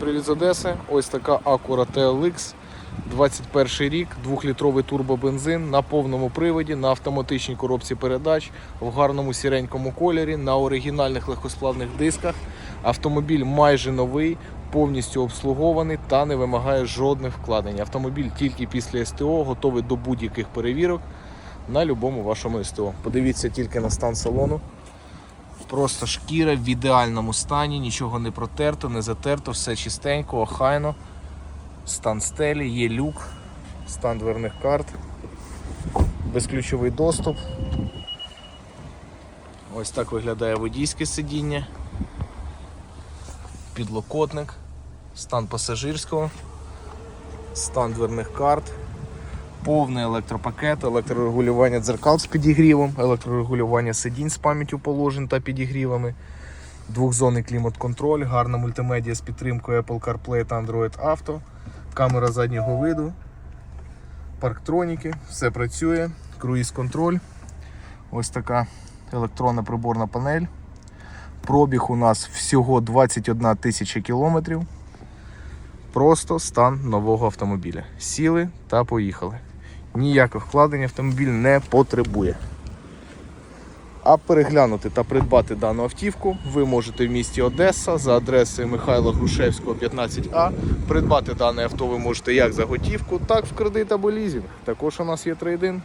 Привіт з Одеси. Ось така Acura TLX. 21 рік, 2-літровий турбобензин на повному приводі, на автоматичній коробці передач, в гарному сіренькому кольорі, на оригінальних легкосплавних дисках. Автомобіль майже новий, повністю обслугований та не вимагає жодних вкладень. Автомобіль тільки після СТО готовий до будь-яких перевірок на будь-якому вашому СТО. Подивіться тільки на стан салону. Просто шкіра в ідеальному стані, нічого не протерто, не затерто, все чистенько, охайно. Стан стелі, є люк, стан дверних карт, безключовий доступ. Ось так виглядає водійське сидіння, підлокотник, стан пасажирського, стан дверних карт, повний електропакет, електрорегулювання дзеркал з підігрівом, електрорегулювання сидінь з пам'яттю положень та підігрівами, двохзонний клімат-контроль, гарна мультимедіа з підтримкою Apple CarPlay та Android Auto, камера заднього виду, парктроніки, все працює, круїз-контроль, ось така електронна приборна панель. Пробіг у нас всього 21 тисяча кілометрів. Просто стан нового автомобіля. Сіли та поїхали. Ніяких вкладень автомобіль не потребує. А переглянути та придбати дану автівку ви можете в місті Одеса за адресою Михайла Грушевського, 15А. Придбати дане авто ви можете як за готівку, так в кредит або лізінг. Також у нас є трейдин.